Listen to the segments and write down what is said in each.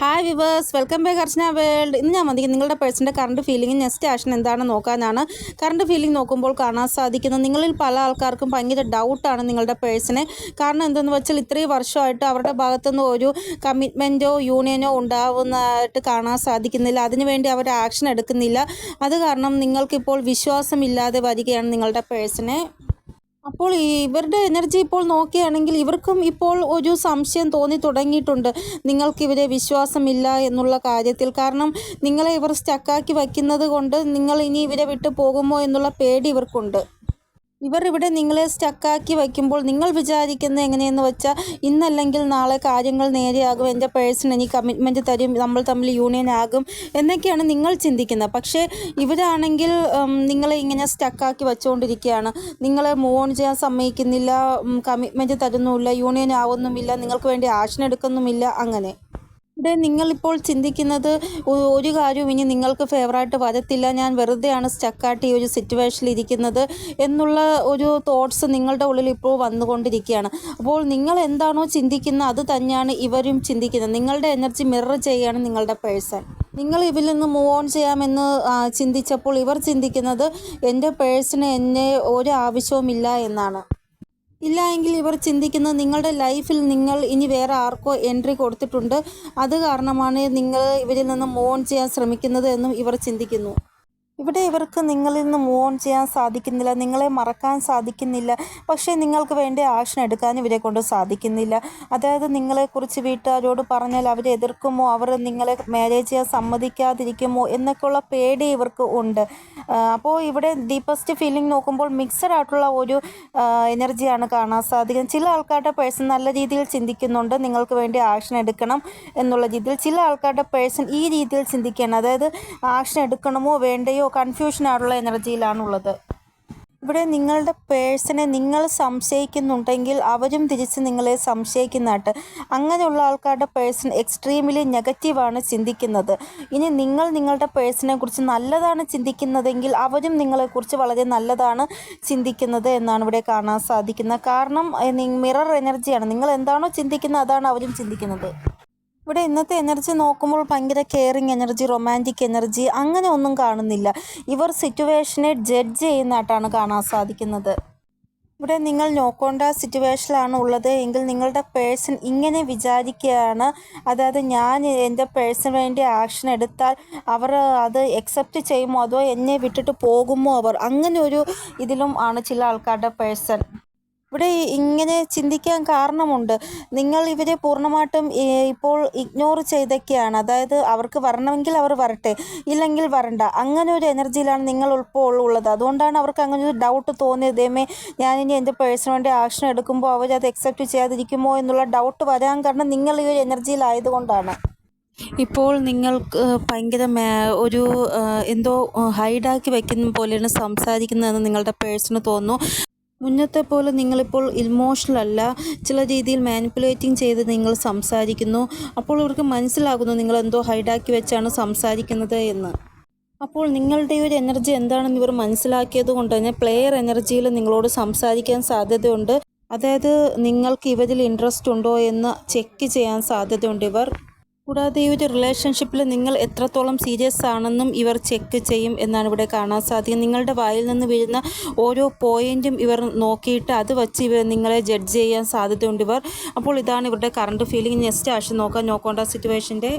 Hi viewers welcome back Archana world ഇന്ന് ഞാൻ വന്നിരിക്കുന്നത് നിങ്ങളുടെ പേഴ്സന്റെ കറണ്ട് ഫീലിംഗ് നെക്സ്റ്റ് ആക്ഷൻ എന്താണെന്ന് നോക്കാനാണ്. കറണ്ട് ഫീലിംഗ് നോക്കുമ്പോൾ കാണാൻ സാധിക്കുന്നത് നിങ്ങളിൽ പല ആൾക്കാർക്കും ഭയങ്കര ഡൗട്ടാണ് നിങ്ങളുടെ പേഴ്സണെ കാരണം എന്തെന്ന് വെച്ചാൽ ഇത്രയും വർഷമായിട്ട് അവരുടെ ഭാഗത്തുനിന്ന് ഒരു കമ്മിറ്റ്മെന്റോ യൂണിയനോ ഉണ്ടാവുന്നതായിട്ട് കാണാൻ സാധിക്കുന്നില്ല. അതിനുവേണ്ടി അവർ ആക്ഷൻ എടുക്കുന്നില്ല. അത് കാരണം നിങ്ങൾക്കിപ്പോൾ വിശ്വാസമില്ലാതെ വരികയാണ് നിങ്ങളുടെ പേഴ്സണെ അപ്പോൾ ഇവരുടെ എനർജി ഇപ്പോൾ നോക്കുകയാണെങ്കിൽ ഇവർക്കും ഇപ്പോൾ ഒരു സംശയം തോന്നി തുടങ്ങിയിട്ടുണ്ട്. നിങ്ങൾക്ക് ഇവരെ വിശ്വാസമില്ല എന്നുള്ള കാര്യത്തിൽ. കാരണം നിങ്ങളെ ഇവർ സ്റ്റക്കാക്കി വയ്ക്കുന്നത് കൊണ്ട് നിങ്ങൾ ഇനി ഇവരെ വിട്ടു പോകുമോ എന്നുള്ള പേടി ഇവർക്കുണ്ട്. ഇവർ ഇവിടെ നിങ്ങളെ സ്റ്റക്കാക്കി വയ്ക്കുമ്പോൾ നിങ്ങൾ വിചാരിക്കുന്നത് എങ്ങനെയെന്ന് വെച്ചാൽ ഇന്നല്ലെങ്കിൽ നാളെ കാര്യങ്ങൾ നേരെയാകും എന്റെ പേഴ്സൺ എനിക്ക് കമ്മിറ്റ്മെന്റ് തരും നമ്മൾ തമ്മിൽ യൂണിയൻ ആകും എന്നൊക്കെയാണ് നിങ്ങൾ ചിന്തിക്കുന്നത്. പക്ഷേ ഇവരാണെങ്കിൽ നിങ്ങളെ ഇങ്ങനെ സ്റ്റക്കാക്കി വെച്ചുകൊണ്ടിരിക്കുകയാണ് നിങ്ങളെ മൂവ് ഓൺ ചെയ്യാൻ സമ്മതിക്കുന്നില്ല കമ്മിറ്റ്മെന്റ് തരുന്നുമില്ല യൂണിയൻ ആവുന്നുമില്ല നിങ്ങൾക്ക് വേണ്ടി ആക്ഷൻ എടുക്കുന്നുമില്ല അങ്ങനെ. ഇവിടെ നിങ്ങളിപ്പോൾ ചിന്തിക്കുന്നത് ഒരു കാര്യവും ഇനി നിങ്ങൾക്ക് ഫേവറായിട്ട് വരത്തില്ല. ഞാൻ വെറുതെയാണ് സ്റ്റക്കായിട്ട് ഈ ഒരു സിറ്റുവേഷനിൽ ഇരിക്കുന്നത് എന്നുള്ള ഒരു തോട്ട്സ് നിങ്ങളുടെ ഉള്ളിൽ ഇപ്പോൾ വന്നുകൊണ്ടിരിക്കുകയാണ്. അപ്പോൾ നിങ്ങൾ എന്താണോ ചിന്തിക്കുന്നത് അത് തന്നെയാണ് ഇവരും ചിന്തിക്കുന്നത്. നിങ്ങളുടെ എനർജി മിറർ ചെയ്യുകയാണ് നിങ്ങളുടെ പേഴ്സൺ നിങ്ങൾ ഇതിൽ നിന്ന് മൂവ് ഓൺ ചെയ്യാമെന്ന് ചിന്തിച്ചപ്പോൾ ഇവർ ചിന്തിക്കുന്നത് എന്റെ പേഴ്സണ് എന്നെ ഒരു ആവശ്യവുമില്ല എന്നാണ്. ഇല്ല എങ്കിൽ ഇവർ ചിന്തിക്കുന്നത് നിങ്ങളുടെ ലൈഫിൽ നിങ്ങൾ ഇനി വേറെ ആർക്കോ എൻട്രി കൊടുത്തിട്ടുണ്ട്. അത് കാരണമാണ് നിങ്ങൾ ഇവരിൽ നിന്ന് മോൺ ചെയ്യാൻ ശ്രമിക്കുന്നത് എന്നും ഇവർ ചിന്തിക്കുന്നു. ഇവിടെ ഇവർക്ക് നിങ്ങളിൽ നിന്ന് മൂവ് ഓൺ ചെയ്യാൻ സാധിക്കുന്നില്ല നിങ്ങളെ മറക്കാൻ സാധിക്കുന്നില്ല. പക്ഷേ നിങ്ങൾക്ക് വേണ്ടി ആക്ഷൻ എടുക്കാൻ ഇവരെ കൊണ്ട് സാധിക്കുന്നില്ല. അതായത് നിങ്ങളെക്കുറിച്ച് വീട്ടുകാരോട് പറഞ്ഞാൽ അവർ എതിർക്കുമോ? അവർ നിങ്ങളെ മാരേജ് ചെയ്യാൻ സമ്മതിക്കാതിരിക്കുമോ? എന്നൊക്കെയുള്ള പേടി ഇവർക്ക് ഉണ്ട്. അപ്പോൾ ഇവിടെ ഡീപ്പസ്റ്റ് ഫീലിംഗ് നോക്കുമ്പോൾ മിക്സഡ് ആയിട്ടുള്ള ഒരു എനർജിയാണ് കാണാൻ സാധിക്കുന്നത്. ചില ആൾക്കാരുടെ പേഴ്സൺ നല്ല രീതിയിൽ ചിന്തിക്കുന്നുണ്ട് നിങ്ങൾക്ക് വേണ്ടി ആക്ഷൻ എടുക്കണം എന്നുള്ള രീതിയിൽ. ചില ആൾക്കാരുടെ പേഴ്സൺ ഈ രീതിയിൽ ചിന്തിക്കുകയാണ്. അതായത് ആക്ഷൻ എടുക്കണമോ വേണ്ടയോ കൺഫ്യൂഷൻ ആയിട്ടുള്ള എനർജിയിലാണുള്ളത്. ഇവിടെ നിങ്ങളുടെ പേഴ്സണെ നിങ്ങൾ സംശയിക്കുന്നുണ്ടെങ്കിൽ അവരും തിരിച്ച് നിങ്ങളെ സംശയിക്കുന്നതായിട്ട് അങ്ങനെയുള്ള ആൾക്കാരുടെ പേഴ്സൺ എക്സ്ട്രീമിലി നെഗറ്റീവാണ് ചിന്തിക്കുന്നത്. ഇനി നിങ്ങൾ നിങ്ങളുടെ പേഴ്സണെ കുറിച്ച് നല്ലതാണ് ചിന്തിക്കുന്നതെങ്കിൽ അവരും നിങ്ങളെക്കുറിച്ച് വളരെ നല്ലതാണ് ചിന്തിക്കുന്നത് എന്നാണ് ഇവിടെ കാണാൻ സാധിക്കുന്നത്. കാരണം മിറർ എനർജിയാണ്. നിങ്ങൾ എന്താണോ ചിന്തിക്കുന്നത് അതാണ് അവരും ചിന്തിക്കുന്നത്. ഇവിടെ ഇന്നത്തെ എനർജി നോക്കുമ്പോൾ ഭയങ്കര കെയറിങ് എനർജി റൊമാന്റിക് എനർജി അങ്ങനെ ഒന്നും കാണുന്നില്ല. ഇവർ സിറ്റുവേഷനെ ജഡ്ജ് ചെയ്യുന്നതായിട്ടാണ് കാണാൻ സാധിക്കുന്നത്. ഇവിടെ നിങ്ങൾ നോക്കേണ്ട സിറ്റുവേഷനിലാണ് ഉള്ളത്. എങ്കിൽ നിങ്ങളുടെ പേഴ്സൺ ഇങ്ങനെ വിചാരിക്കുകയാണ്. അതായത് ഞാൻ എന്റെ പേഴ്സൺ വേണ്ടി ആക്ഷൻ എടുത്താൽ അവർ അത് എക്സെപ്റ്റ് ചെയ്യുമോ? അതോ എന്നെ വിട്ടിട്ട് പോകുമോ അവർ? അങ്ങനെ ഒരു ഇതിലും ആണ് ചില ആൾക്കാരുടെ പേഴ്സൺ ഇവിടെ ഇങ്ങനെ ചിന്തിക്കാൻ കാരണമുണ്ട്. നിങ്ങൾ ഇവരെ പൂർണമായിട്ടും ഇപ്പോൾ ഇഗ്നോർ ചെയ്തൊക്കെയാണ്. അതായത് അവർക്ക് വരണമെങ്കിൽ അവർ വരട്ടെ ഇല്ലെങ്കിൽ വരണ്ട. അങ്ങനെ ഒരു എനർജിയിലാണ് നിങ്ങൾ ഇപ്പോൾ ഉള്ളത്. അതുകൊണ്ടാണ് അവർക്ക് അങ്ങനെ ഒരു ഡൗട്ട് തോന്നിയത്. ഇതേമേ ഞാനിനി എന്റെ പേഴ്സണലിന്റെ ആക്ഷൻ എടുക്കുമ്പോൾ അവരത് അക്സെപ്റ്റ് ചെയ്യാതിരിക്കുമോ എന്നുള്ള ഡൗട്ട് വരാൻ കാരണം നിങ്ങൾ ഈ ഒരു എനർജിയിലായതുകൊണ്ടാണ്. ഇപ്പോൾ നിങ്ങൾക്ക് ഭയങ്കര ഒരു എന്തോ ഹൈഡാക്കി വെക്കുന്ന പോലെയാണ് സംസാരിക്കുന്നതെന്ന് നിങ്ങളുടെ പേഴ്സണ് തോന്നുന്നു. മുന്നത്തെ പോലെ നിങ്ങളിപ്പോൾ ഇമോഷണൽ അല്ല. ചില രീതിയിൽ മാനിപ്പുലേറ്റിംഗ് ചെയ്ത് നിങ്ങൾ സംസാരിക്കുന്നു. അപ്പോൾ ഇവർക്ക് മനസ്സിലാകുന്നു നിങ്ങൾ എന്തോ ഹൈഡാക്കി വെച്ചാണ് സംസാരിക്കുന്നത് എന്ന്. അപ്പോൾ നിങ്ങളുടെ ഒരു എനർജി എന്താണെന്ന് ഇവർ മനസ്സിലാക്കിയത് കൊണ്ട് തന്നെ പ്ലെയർ എനർജിയിൽ നിങ്ങളോട് സംസാരിക്കാൻ സാധ്യതയുണ്ട്. അതായത് നിങ്ങൾക്ക് ഇവരിൽ ഇൻട്രസ്റ്റ് ഉണ്ടോ എന്ന് ചെക്ക് ചെയ്യാൻ സാധ്യതയുണ്ട് ഇവർ. കൂടാതെ ഈ ഒരു റിലേഷൻഷിപ്പിൽ നിങ്ങൾ എത്രത്തോളം സീരിയസ് ആണെന്നും ഇവർ ചെക്ക് ചെയ്യും എന്നാണ് ഇവിടെ കാണാൻ സാധിക്കുന്നത് നിങ്ങളുടെ വായിൽ നിന്ന് വീഴുന്ന ഓരോ പോയിന്റും ഇവർ നോക്കിയിട്ട് അത് വച്ച് ഇവർ നിങ്ങളെ ജഡ്ജ് ചെയ്യാൻ സാധ്യതയുണ്ട് ഇവർ. അപ്പോൾ ഇതാണ് ഇവരുടെ കറണ്ട് ഫീലിംഗ് നെക്സ്റ്റ് ആഴ്ച നോക്കാം. നോക്കേണ്ട സിറ്റുവേഷന്റെ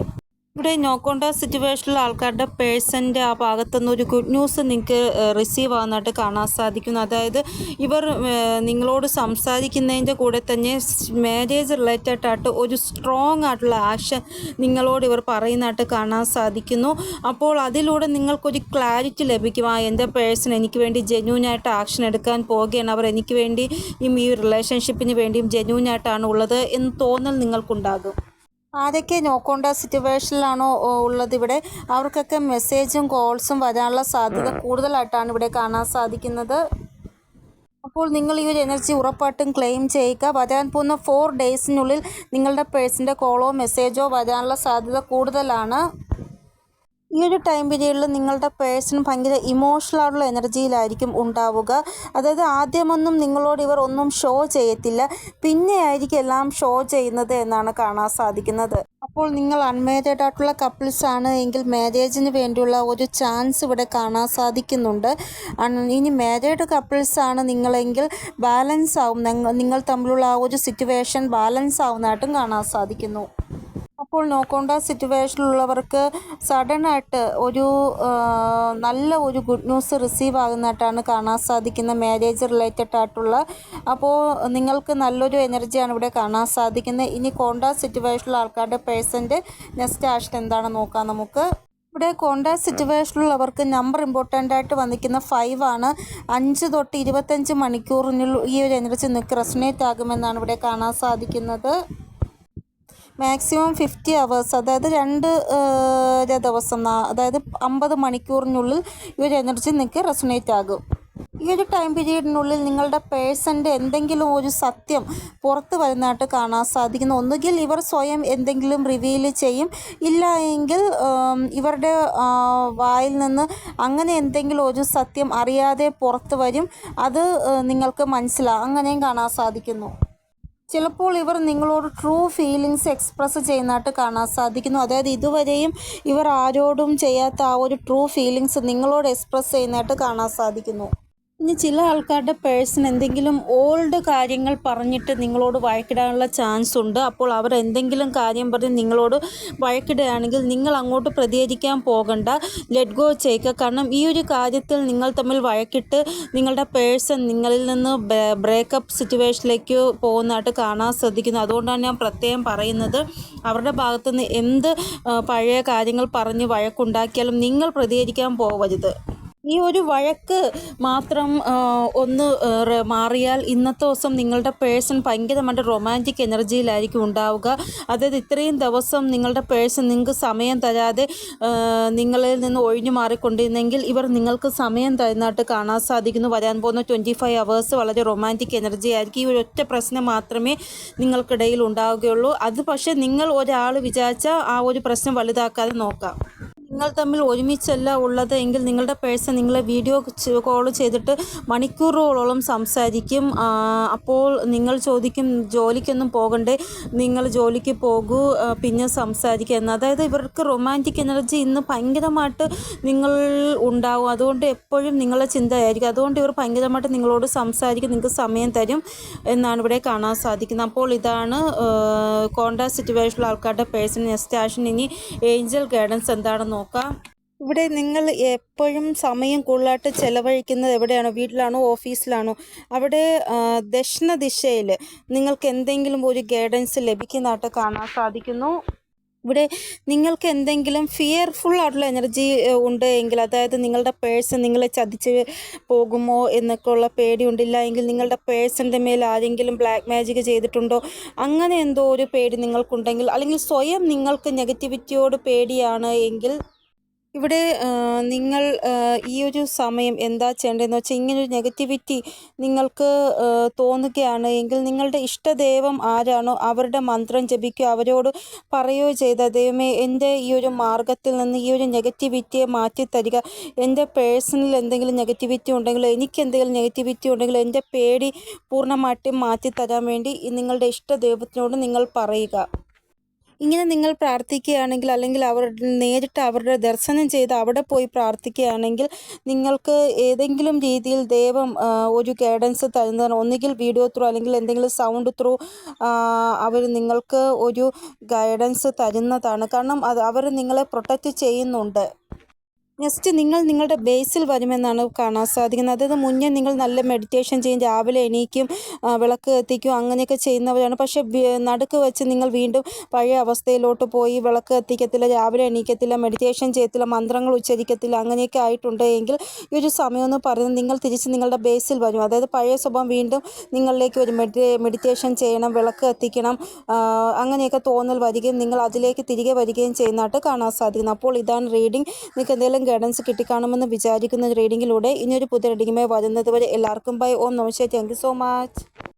ഇവിടെ നോക്കേണ്ട സിറ്റുവേഷനിൽ ആൾക്കാരുടെ പേഴ്സന്റെ ആ ഭാഗത്തുനിന്ന് ഒരു ഗുഡ് ന്യൂസ് നിങ്ങൾക്ക് റിസീവ് ആകുന്നതായിട്ട് കാണാൻ സാധിക്കുന്നു. അതായത് ഇവർ നിങ്ങളോട് സംസാരിക്കുന്നതിന്റെ കൂടെ തന്നെ മാരേജ് റിലേറ്റഡ് ആയിട്ട് ഒരു സ്ട്രോങ് ആയിട്ടുള്ള ആക്ഷൻ നിങ്ങളോട് ഇവർ പറയുന്നതായിട്ട് കാണാൻ സാധിക്കുന്നു. അപ്പോൾ അതിലൂടെ നിങ്ങൾക്കൊരു ക്ലാരിറ്റി ലഭിക്കും. ആ എന്റെ പേഴ്സൺ എനിക്ക് വേണ്ടി ജെന്യൂനായിട്ട് ആക്ഷൻ എടുക്കാൻ പോവുകയാണ്. അവർ എനിക്ക് വേണ്ടി ഈ റിലേഷൻഷിപ്പിന് വേണ്ടിയും ജെന്യൂനായിട്ടാണ് ഉള്ളത് എന്ന് തോന്നൽ നിങ്ങൾക്കുണ്ടാകും. ആരൊക്കെ നോക്കേണ്ട സിറ്റുവേഷനിലാണോ ഉള്ളത് ഇവിടെ. അവർക്കൊക്കെ മെസ്സേജും കോൾസും വരാനുള്ള സാധ്യത കൂടുതലായിട്ടാണ് ഇവിടെ കാണാൻ സാധിക്കുന്നത്. അപ്പോൾ നിങ്ങൾ ഈ ഒരു എനർജി ഉറപ്പായിട്ടും ക്ലെയിം ചെയ്യുക. വരാൻ പോകുന്ന ഫോർ ഡേയ്സിനുള്ളിൽ നിങ്ങളുടെ പേഴ്സിന്റെ കോളോ മെസ്സേജോ വരാനുള്ള സാധ്യത കൂടുതലാണ്. ഈ ഒരു ടൈം പീരീഡിൽ നിങ്ങളുടെ പേഴ്സൺ ഭയങ്കര ഇമോഷണൽ ആയിട്ടുള്ള എനർജിയിലായിരിക്കും ഉണ്ടാവുക. അതായത് ആദ്യമൊന്നും നിങ്ങളോട് ഇവർ ഒന്നും ഷോ ചെയ്യത്തില്ല. പിന്നെ ആയിരിക്കും എല്ലാം ഷോ ചെയ്യുന്നത് എന്നാണ് കാണാൻ സാധിക്കുന്നത്. അപ്പോൾ നിങ്ങൾ അൺമാരീഡ് ആയിട്ടുള്ള കപ്പിൾസ് ആണ് എങ്കിൽ മാരേജിന് വേണ്ടിയുള്ള ഒരു ചാൻസ് ഇവിടെ കാണാൻ സാധിക്കുന്നുണ്ട്. ഇനി മാരീഡ് കപ്പിൾസ് ആണ് നിങ്ങളെങ്കിൽ ബാലൻസ് ആവും. നിങ്ങൾ തമ്മിലുള്ള ആ ഒരു സിറ്റുവേഷൻ ബാലൻസ് ആവുന്നതായിട്ടും കാണാൻ സാധിക്കുന്നു. അപ്പോൾ നോക്കേണ്ട സിറ്റുവേഷനിലുള്ളവർക്ക് സഡനായിട്ട് ഒരു നല്ല ഒരു ഗുഡ് ന്യൂസ് റിസീവ് ആകുന്നതായിട്ടാണ് കാണാൻ സാധിക്കുന്ന മാരേജ് റിലേറ്റഡ് ആയിട്ടുള്ള. അപ്പോൾ നിങ്ങൾക്ക് നല്ലൊരു എനർജിയാണ് ഇവിടെ കാണാൻ സാധിക്കുന്നത്. ഇനി കോണ്ടാ സിറ്റുവേഷനിലുള്ള ആൾക്കാരുടെ പേഴ്സന്റെ നെക്സ്റ്റ് ആക്ഷൻ എന്താണെന്ന് നോക്കാം നമുക്ക്. ഇവിടെ കോണ്ടാക്ട് സിറ്റുവേഷനിലുള്ളവർക്ക് നമ്പർ ഇമ്പോർട്ടന്റ് ആയിട്ട് വന്നിരിക്കുന്ന ഫൈവ് ആണ്. അഞ്ച് തൊട്ട് ഇരുപത്തഞ്ച് മണിക്കൂറിനുള്ളിൽ ഈ ഒരു എനർജി നിങ്ങൾക്ക് റെസണേറ്റ് ആകുമെന്നാണ് ഇവിടെ കാണാൻ സാധിക്കുന്നത്. മാക്സിമം ഫിഫ്റ്റി അവേഴ്സ് അതായത് രണ്ട് ദിവസം അതായത് അമ്പത് മണിക്കൂറിനുള്ളിൽ ഈ ഒരു എനർജി നിങ്ങൾക്ക് റെസണേറ്റ് ആകും. ഈ ഒരു ടൈം പീരീഡിനുള്ളിൽ നിങ്ങളുടെ പേഴ്സന്റെ എന്തെങ്കിലും ഒരു സത്യം പുറത്ത് വരുന്നതായിട്ട് കാണാൻ സാധിക്കുന്നു. ഒന്നുകിൽ ഇവർ സ്വയം എന്തെങ്കിലും റിവീൽ ചെയ്യും. ഇല്ല എങ്കിൽ ഇവരുടെ വായിൽ നിന്ന് അങ്ങനെ എന്തെങ്കിലും ഒരു സത്യം അറിയാതെ പുറത്ത് വരും. അത് നിങ്ങൾക്ക് മനസ്സിലാകും അങ്ങനെയും കാണാൻ സാധിക്കുന്നു. ചിലപ്പോൾ ഇവർ നിങ്ങളോട് ട്രൂ ഫീലിങ്സ് എക്സ്പ്രസ് ചെയ്യുന്നതായിട്ട് കാണാൻ സാധിക്കുന്നു. അതായത് ഇതുവരെയും ഇവർ ആരോടും ചെയ്യാത്ത ആ ഒരു ട്രൂ ഫീലിങ്സ് നിങ്ങളോട് എക്സ്പ്രസ് ചെയ്യുന്നതായിട്ട് കാണാൻ സാധിക്കുന്നു. ഇനി ചില ആൾക്കാരുടെ പേഴ്സൺ എന്തെങ്കിലും ഓൾഡ് കാര്യങ്ങൾ പറഞ്ഞിട്ട് നിങ്ങളോട് വഴക്കിടാനുള്ള ചാൻസ് ഉണ്ട്. അപ്പോൾ അവർ എന്തെങ്കിലും കാര്യം പറഞ്ഞ് നിങ്ങളോട് വഴക്കിടുകയാണെങ്കിൽ നിങ്ങൾ അങ്ങോട്ട് പ്രതികരിക്കാൻ പോകണ്ട. ലെറ്റ് ഗോ ചെയ്യുക കാരണം ഈ ഒരു കാര്യത്തിൽ നിങ്ങൾ തമ്മിൽ വഴക്കിട്ട് നിങ്ങളുടെ പേഴ്സൺ നിങ്ങളിൽ നിന്ന് ബ്രേക്കപ്പ് സിറ്റുവേഷനിലേക്ക് പോകുന്നതായിട്ട് കാണാൻ ശ്രദ്ധിക്കുന്നു. അതുകൊണ്ടാണ് ഞാൻ പ്രത്യേകം പറയുന്നത്. അവരുടെ ഭാഗത്തുനിന്ന് എന്ത് പഴയ കാര്യങ്ങൾ പറഞ്ഞ് വഴക്കുണ്ടാക്കിയാലും നിങ്ങൾ പ്രതികരിക്കാൻ പോവരുത്. ഈ ഒരു വഴക്ക് മാത്രം ഒന്ന് മാറിയാൽ ഇന്നത്തെ ദിവസം നിങ്ങളുടെ പേഴ്സൺ ഭയങ്കരമായിട്ട് റൊമാന്റിക് എനർജിയിലായിരിക്കും ഉണ്ടാവുക. അതായത് ഇത്രയും ദിവസം നിങ്ങളുടെ പേഴ്സൺ നിങ്ങൾക്ക് സമയം തരാതെ നിങ്ങളിൽ നിന്ന് ഒഴിഞ്ഞു മാറിക്കൊണ്ടിരുന്നെങ്കിൽ ഇവർ നിങ്ങൾക്ക് സമയം തരുന്നതായിട്ട് കാണാൻ സാധിക്കുന്നു. വരാൻ പോകുന്ന ട്വന്റി ഫൈവ് അവേഴ്സ് വളരെ റൊമാന്റിക് എനർജി ആയിരിക്കും. ഈ ഒരു ഒറ്റ പ്രശ്നം മാത്രമേ നിങ്ങൾക്കിടയിൽ ഉണ്ടാവുകയുള്ളൂ. അത് പക്ഷേ നിങ്ങൾ ഒരാൾ വിചാരിച്ചാൽ ആ ഒരു പ്രശ്നം വലുതാക്കാതെ നോക്കാം. നിങ്ങൾ തമ്മിൽ ഒരുമിച്ചല്ല ഉള്ളത് എങ്കിൽ നിങ്ങളുടെ പേഴ്സൺ നിങ്ങളെ വീഡിയോ കോൾ ചെയ്തിട്ട് മണിക്കൂറുകളോളം സംസാരിക്കും. അപ്പോൾ നിങ്ങൾ ചോദിക്കും ജോലിക്കൊന്നും പോകണ്ടേ നിങ്ങൾ ജോലിക്ക് പോകൂ പിന്നെ സംസാരിക്കുക എന്ന്. അതായത് ഇവർക്ക് റൊമാന്റിക് എനർജി ഇന്ന് ഭയങ്കരമായിട്ട് നിങ്ങൾ ഉണ്ടാവും. അതുകൊണ്ട് എപ്പോഴും നിങ്ങളെ ചിന്തയായിരിക്കും അതുകൊണ്ട് ഇവർ ഭയങ്കരമായിട്ട് നിങ്ങളോട് സംസാരിക്കും നിങ്ങൾക്ക് സമയം തരും എന്നാണ് ഇവിടെ കാണാൻ സാധിക്കുന്നത്. അപ്പോൾ ഇതാണ് കോണ്ടാക്ട് സിറ്റുവേഷനിലുള്ള ആൾക്കാരുടെ പേഴ്സൺ നെസ്റ്റ് ആഷൻ ഇനി ഏഞ്ചൽ ഗൈഡൻസ് എന്താണെന്ന് നോക്കാം. ഇവിടെ നിങ്ങൾ എപ്പോഴും സമയം കൂടുതലായിട്ട് ചിലവഴിക്കുന്നത് എവിടെയാണോ? വീട്ടിലാണോ? ഓഫീസിലാണോ? അവിടെ ദക്ഷിണ ദിശയിൽ നിങ്ങൾക്ക് എന്തെങ്കിലും ഒരു ഗൈഡൻസ് ലഭിക്കുന്നതായിട്ട് കാണാൻ സാധിക്കുന്നു. ഇവിടെ നിങ്ങൾക്ക് എന്തെങ്കിലും ഫിയർഫുൾ ആയിട്ടുള്ള എനർജി ഉണ്ട് എങ്കിൽ അതായത് നിങ്ങളുടെ പേഴ്സൺ നിങ്ങളെ ചതിച്ച് പോകുമോ എന്നൊക്കെ ഉള്ള പേടി ഉണ്ടില്ല എങ്കിൽ നിങ്ങളുടെ പേഴ്സന്റെ മേൽ ആരെങ്കിലും ബ്ലാക്ക് മാജിക് ചെയ്തിട്ടുണ്ടോ? അങ്ങനെ എന്തോ ഒരു പേടി നിങ്ങൾക്കുണ്ടെങ്കിൽ അല്ലെങ്കിൽ സ്വയം നിങ്ങൾക്ക് നെഗറ്റിവിറ്റിയോട് പേടിയാണ് എങ്കിൽ ഇവിടെ നിങ്ങൾ ഈ ഒരു സമയം എന്താ ചെയ്യേണ്ടതെന്ന് വെച്ചാൽ ഇങ്ങനൊരു നെഗറ്റിവിറ്റി നിങ്ങൾക്ക് തോന്നുകയാണ് എങ്കിൽ നിങ്ങളുടെ ഇഷ്ടദൈവം ആരാണോ അവരുടെ മന്ത്രം ജപിക്കുക അവരോട് പറയുകയോ ചെയ്ത ദൈവമേ എന്റെ ഈ ഒരു മാർഗത്തിൽ നിന്ന് ഈ ഒരു നെഗറ്റിവിറ്റിയെ മാറ്റി തരിക എന്റെ പേഴ്സണൽ എന്തെങ്കിലും നെഗറ്റിവിറ്റി ഉണ്ടെങ്കിൽ എനിക്ക് എന്തെങ്കിലും നെഗറ്റിവിറ്റി ഉണ്ടെങ്കിൽ എന്റെ പേടി പൂർണമായിട്ടും മാറ്റി തരാൻ വേണ്ടി നിങ്ങളുടെ ഇഷ്ടദൈവത്തിനോട് നിങ്ങൾ പറയുക. ഇങ്ങനെ നിങ്ങൾ പ്രാർത്ഥിക്കുകയാണെങ്കിൽ അല്ലെങ്കിൽ അവർ നേരിട്ട് അവരുടെ ദർശനം ചെയ്ത് അവിടെ പോയി പ്രാർത്ഥിക്കുകയാണെങ്കിൽ നിങ്ങൾക്ക് ഏതെങ്കിലും രീതിയിൽ ദൈവം ഒരു ഗൈഡൻസ് തരുന്നതാണ് ഒന്നുകിൽ വീഡിയോ ത്രൂ അല്ലെങ്കിൽ എന്തെങ്കിലും സൗണ്ട് ത്രൂ അവർ നിങ്ങൾക്ക് ഒരു ഗൈഡൻസ് തരുന്നതാണ്. കാരണം അത് അവർ നിങ്ങളെ പ്രൊട്ടക്റ്റ് ചെയ്യുന്നുണ്ട്. നെക്സ്റ്റ് നിങ്ങൾ നിങ്ങളുടെ ബേസിൽ വരുമെന്നാണ് കാണാൻ സാധിക്കുന്നത്. അതായത് മുന്നേ നിങ്ങൾ നല്ല മെഡിറ്റേഷൻ ചെയ്യും രാവിലെ എണീക്കും വിളക്ക് കത്തിക്കും അങ്ങനെയൊക്കെ ചെയ്യുന്നവരാണ്. പക്ഷേ നടുക്ക് വെച്ച് നിങ്ങൾ വീണ്ടും പഴയ അവസ്ഥയിലോട്ട് പോയി വിളക്ക് കത്തിക്കത്തില്ല രാവിലെ എണീക്കത്തില്ല മെഡിറ്റേഷൻ ചെയ്യത്തില്ല മന്ത്രങ്ങൾ ഉച്ചരിക്കത്തില്ല അങ്ങനെയൊക്കെ ആയിട്ടുണ്ട് എങ്കിൽ ഈ ഒരു സമയമെന്ന് പറയുന്നത് നിങ്ങൾ തിരിച്ച് നിങ്ങളുടെ ബേസിൽ വരും. അതായത് പഴയ സ്വഭാവം വീണ്ടും നിങ്ങളിലേക്ക് മെഡി മെഡിറ്റേഷൻ ചെയ്യണം വിളക്ക് കത്തിക്കണം അങ്ങനെയൊക്കെ തോന്നൽ വരികയും നിങ്ങൾ അതിലേക്ക് തിരികെ വരികയും ചെയ്യുന്നതായിട്ട് കാണാൻ സാധിക്കുന്നു. അപ്പോൾ ഇതാണ് റീഡിംഗ് നിങ്ങൾക്ക് എന്തെങ്കിലും ഗൈഡൻസ് കിട്ടിക്കാണുമെന്ന് വിചാരിക്കുന്ന റീഡിങ്ങിലൂടെ ഇനിയൊരു പുതിയ റീഡിങ്ങുമായി വരുന്നത് വരെ എല്ലാവർക്കും ബൈ ഓം നമസ്തേ താങ്ക് സോ മച്ച്